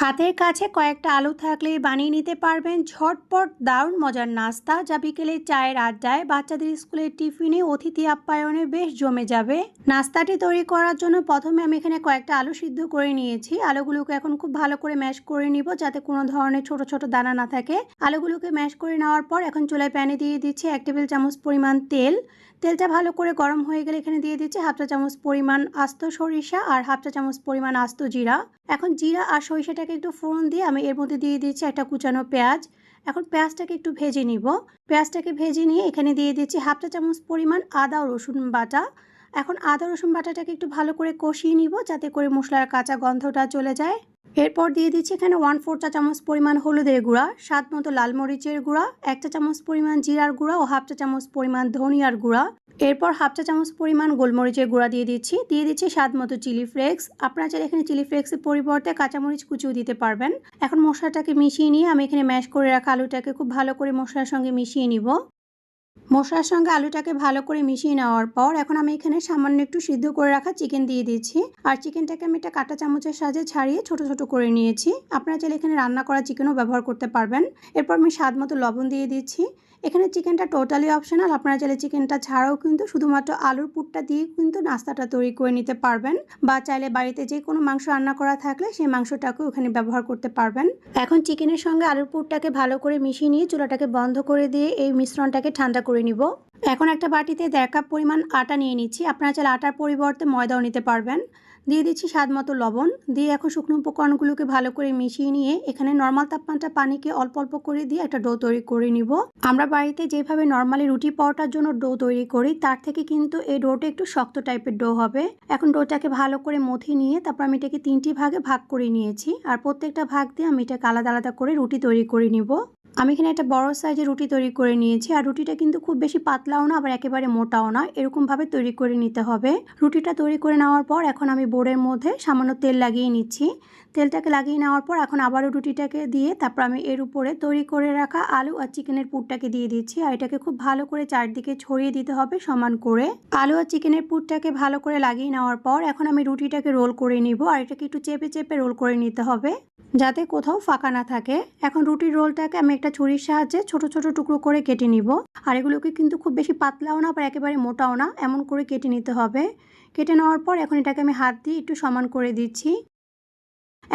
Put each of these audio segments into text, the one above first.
হাতের কাছে কয়েকটা আলু থাকলে বানিয়ে নিতে পারবেন ঝটপট দারুণ মজার নাস্তা, যা বিকেলে চায়ের আড্ডায় বাচ্চাদের স্কুলের টিফিনে অতিথি আপ্যায়নে বেশ জমে যাবে। নাস্তাটি তৈরি করার জন্য প্রথমে আমি এখানে কয়েকটা আলু সিদ্ধ করে নিয়েছি। আলুগুলোকে এখন খুব ভালো করে ম্যাশ করে নিব, যাতে কোনো ধরনের ছোট ছোট দানা না থাকে। আলুগুলোকে ম্যাশ করে নেওয়ার পর এখন চুলায় প্যানে দিয়ে দিচ্ছি এক টেবিল চামচ পরিমাণ তেল। তেলটা ভালো করে গরম হয়ে গেলে এখানে দিয়ে দিচ্ছি হাফ চা চামচ পরিমাণ আস্ত সরিষা আর হাফ চা চামচ পরিমাণ আস্ত জিরা। এখন জিরা আর সরিষাটাকে একটু ফোড়ন দিয়ে আমি এর মধ্যে দিয়ে দিচ্ছি একটা কুচানো পেঁয়াজ। এখন পেঁয়াজটাকে একটু ভেজে নিব। পেঁয়াজটাকে ভেজে নিয়ে এখানে দিয়ে দিচ্ছি হাফটা চামচ পরিমাণ আদা রসুন বাটা। এখন আদা, রসুন বাটাটাকে একটু ভালো করে কষিয়ে নিব যাতে করে মশলার কাঁচা গন্ধটা চলে যায়। এরপর দিয়ে দিচ্ছি এখানে ওয়ান ফোর চা চামচ পরিমাণ হলুদের গুঁড়া, স্বাদ মতো লাল মরিচের গুঁড়া, এক চা চামচ পরিমাণ জিরার গুঁড়া ও হাফ চা চামচ পরিমাণ ধনিয়ার গুঁড়া। এরপর হাফ চা চামচ পরিমাণ গোলমরিচের গুঁড়া দিয়ে দিচ্ছি। দিয়ে দিচ্ছি স্বাদ মতো চিলি ফ্লেক্স। আপনারা চাইলে এখানে চিলি ফ্লেক্সের পরিবর্তে কাঁচামরিচ কুচিও দিতে পারবেন। এখন মশলাটাকে মিশিয়ে নিয়ে আমি এখানে ম্যাশ করে রাখা আলুটাকে খুব ভালো করে মশলার সঙ্গে মিশিয়ে নিব। মশলার সঙ্গে আলুটাকে ভালো করে মিশিয়ে নেওয়ার পর এখন আমি এখানে সামান্য একটু সিদ্ধ করে রাখা চিকেন দিয়ে দিচ্ছি। আর চিকেনটাকে আমি একটা কাঁটা চামচের সাহায্যে ছাড়িয়ে ছোট ছোট করে নিয়েছি। আপনারা চাইলে এখানে রান্না করা চিকেনও ব্যবহার করতে পারবেন। এরপর আমি স্বাদ মতো লবণ দিয়ে দিচ্ছি। এখানে চিকেনটা টোটালি অপশনাল। আপনারা চাইলে চিকেনটা ছাড়াও কিন্তু শুধুমাত্র আলুর পুরটা দিয়ে কিন্তু নাস্তাটা তৈরি করে নিতে পারবেন। বা চাইলে বাড়িতে যে কোনো মাংস রান্না করা থাকলে সেই মাংসটাকেও এখানে ব্যবহার করতে পারবেন। এখন চিকেনের সঙ্গে আলুর পুরটাকে ভালো করে মিশিয়ে নিয়ে চুলাটাকে বন্ধ করে দিয়ে এই মিশ্রণটাকে ঠান্ডা করে নিব। এখন একটা বাটিতে দেড় কাপ পরিমাণ আটা নিয়ে নিচ্ছি। আপনারা চাইলে আটার পরিবর্তে ময়দাও নিতে পারবেন। দিয়ে দিচ্ছি স্বাদ মতো লবণ। দিয়ে এখন শুকনো উপকরণগুলোকে ভালো করে মিশিয়ে নিয়ে এখানে নর্মাল তাপমাত্রা পানিকে অল্প অল্প করে দিয়ে একটা ডো তৈরি করে নিব। আমরা বাড়িতে যেভাবে নর্মালি রুটি পাওয়াটার জন্য ডো তৈরি করি, তার থেকে কিন্তু এই ডোটা একটু শক্ত টাইপের ডো হবে। এখন ডোটাকে ভালো করে মথি নিয়ে তারপর আমি এটাকে তিনটি ভাগে ভাগ করে নিয়েছি। আর প্রত্যেকটা ভাগ দিয়ে আমি এটাকে আলাদা আলাদা করে রুটি তৈরি করে নিব। আমি এখানে একটা বড় সাইজের রুটি তৈরি করে নিয়েছি। আর রুটিটা কিন্তু খুব বেশি পাতলাও না, আবার একেবারে মোটাও না। এরকমভাবে তৈরি করে নিতে হবে। রুটিটা তৈরি করে নেওয়ার পর এখন আমি বোর্ডের মধ্যে সামান্য তেল লাগিয়ে নিচ্ছি। তেলটাকে লাগিয়ে নেওয়ার পর এখন আবারও রুটিটাকে দিয়ে তারপর আমি এর উপরে তৈরি করে রাখা আলু আর চিকেনের পুরটাকে দিয়ে দিচ্ছি। আর এটাকে খুব ভালো করে চারদিকে ছড়িয়ে দিতে হবে সমান করে। আলু আর চিকেনের পুরটাকে ভালো করে লাগিয়ে নেওয়ার পর এখন আমি রুটিটাকে রোল করে নিব। আর এটাকে একটু চেপে চেপে রোল করে নিতে হবে, যাতে কোথাও ফাঁকা না থাকে। এখন রুটির রোলটাকে আমি একটা ছুরির সাহায্যে ছোট ছোট টুকরো করে কেটে নিব। আর এগুলোকে কিন্তু খুব বেশি পাতলাও না, আবার একেবারে মোটাও না, এমন করে কেটে নিতে হবে। কেটে নেওয়ার পর এখন এটাকে আমি হাত দিয়ে একটু সমান করে দিচ্ছি।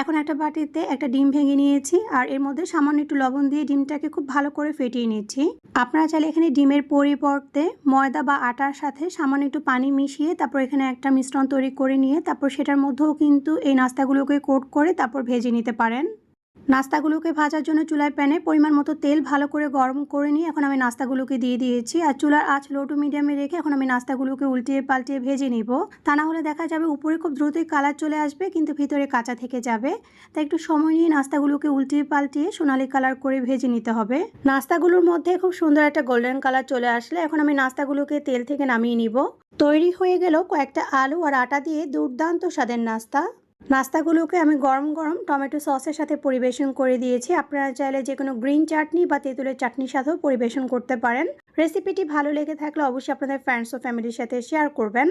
এখন একটা বাটিতে একটা ডিম ভেঙে নিয়েছি, আর এর মধ্যে সামান্য একটু লবণ দিয়ে ডিমটাকে খুব ভালো করে ফেটিয়ে নিচ্ছি। আপনারা চাইলে এখানে ডিমের পরিবর্তে ময়দা বা আটার সাথে সামান্য একটু পানি মিশিয়ে তারপর এখানে একটা মিশ্রণ তৈরি করে নিয়ে তারপর সেটার মধ্যেও কিন্তু এই নাস্তাগুলোকে কোট করে তারপর ভেজে নিতে পারেন। নাস্তাগুলোকে ভাজার জন্য চুলায় প্যানে পরিমাণ মতো তেল ভালো করে গরম করে নিয়ে এখন আমি নাস্তাগুলোকে দিয়ে দিয়েছি। আর চুলার আঁচ লো টু মিডিয়ামে রেখে এখন আমি নাস্তাগুলোকে উল্টিয়ে পাল্টিয়ে ভেজে নিব। তা না হলে দেখা যাবে উপরে খুব দ্রুতই কালার চলে আসবে, কিন্তু ভিতরে কাঁচা থেকে যাবে। তাই একটু সময় নিয়ে নাস্তাগুলোকে উল্টিয়ে পাল্টিয়ে সোনালি কালার করে ভেজে নিতে হবে। নাস্তাগুলোর মধ্যে খুব সুন্দর একটা গোল্ডেন কালার চলে আসলে এখন আমি নাস্তাগুলোকে তেল থেকে নামিয়ে নিব। তৈরি হয়ে গেল কয়েকটা আলু আর আটা দিয়ে দুর্দান্ত স্বাদের নাস্তা। নাস্তাগুলোকে আমি গরম গরম টমেটো সসের সাথে পরিবেশন করে দিয়েছি। আপনারা চাইলে যে কোনো গ্রিন চাটনি বা তেঁতুলের চাটনির সাথেও পরিবেশন করতে পারেন। রেসিপিটি ভালো লেগে থাকলে অবশ্যই আপনাদের ফ্রেন্ডস ও ফ্যামিলির সাথে শেয়ার করবেন।